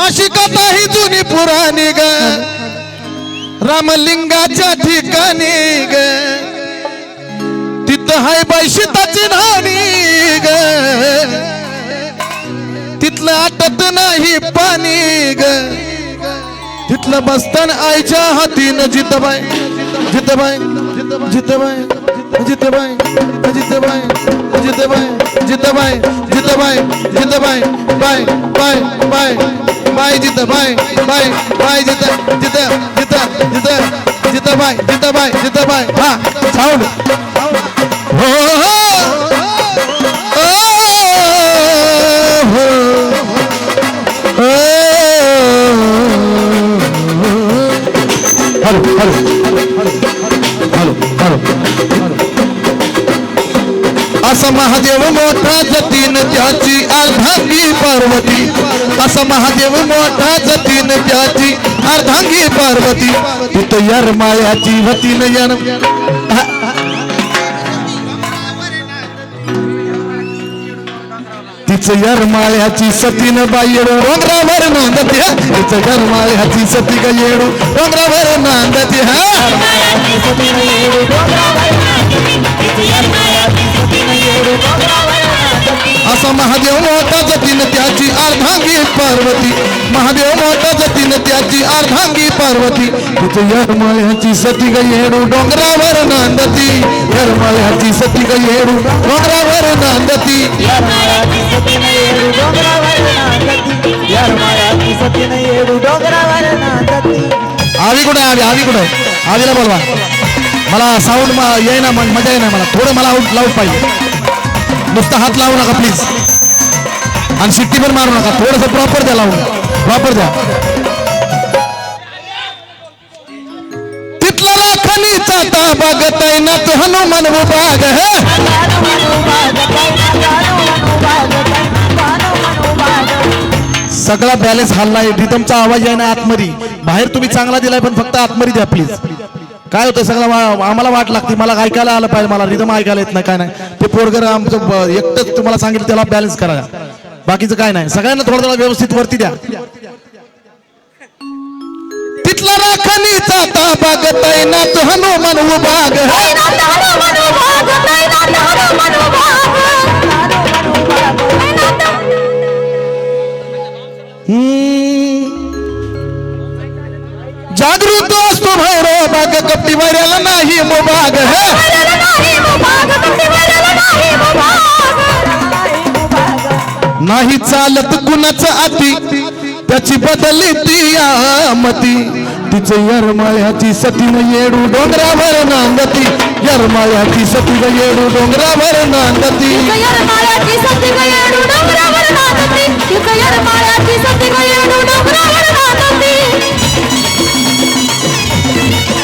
अशी कथा ही जुनी पुराणी ग. रामलिंगाच्या ठिकाणी ग. तिथं हाय बैशिताची नाणी ग. तिथलं आटत नाही पाणी ग. तिथलं बसतान आईच्या हातीनं जितबाय जितबाय जितबाय जितबाय जितबाय जितबाय जितबाय जितबाय जितबाय बाय बाय बाय ভাই জিতে ভাই ভাই ভাই জিতে জিতে জিতে জিতে জিতে ভাই জিতে ভাই জিতে ভাই হ্যাঁ sound hello hello hello hello hello असं महादेव मोठा जतीन त्याची अर्धांगी पार्वती. असं महादेव मोठा जतीन त्याची अर्धांगी पार्वती. तिथं वतीन यर तिचं सतीन बायेडू डोंगरावर यरमाळ्याची सती येडू. डोंगरावर नांदते हा. असा महादेव मोठा जतीन त्याची अर्धांगी पार्वती. महादेव मोठा जतीन त्याची अर्धांगी पार्वती. यरमाळ्याची सती ग येडू डोंगरावर नांदती. यरमाळ्याची सती ग येडू डोंगरावर नांदती. आवी कुठे आवी? आवी कुठे आवीला बोलवा. मला साऊंड येईना मजा येईना मला. थोडं मला आऊट लावून पाहिजे. नुसता हात लावू नका प्लीज आणि शिट्टी पण मारू नका. थोडस प्रॉपर द्या लावून. प्रॉपर द्या. तिथला लाखणीचा ताबा गताय ना हनुमान विभाग सगळा बॅलन्स हल्लाय रिदमचा आवाज आहे ना आतमध्ये. बाहेर तुम्ही चांगला दिलाय पण फक्त आतमध्ये द्या प्लीज काय होतं सगळं? आम्हाला वाट लागते. मला ऐकायला आलं पाहिजे. मला रिदम ऐकायला येत नाही. काय नाही. ते पोरगर आमचं एकटंच तुम्हाला सांगितलं त्याला बॅलन्स करा बाकीचं काय नाही. सगळ्यांना थोडं थोडा व्यवस्थित वरती द्या. तिथला राखणीचा ताबा गताय ना तो हनुमान विभाग कटिवाऱ्याला नाही मुबाग नाही चालत कुणाच आती त्याची बदलली ती मती तिचे यरमाळ्याची सतीन येडू डोंगरावर नांदती. यरमाळ्याची सतीन येडू डोंगरावर नांदती. येडू डोंगरावर नांदती. तिचे येडू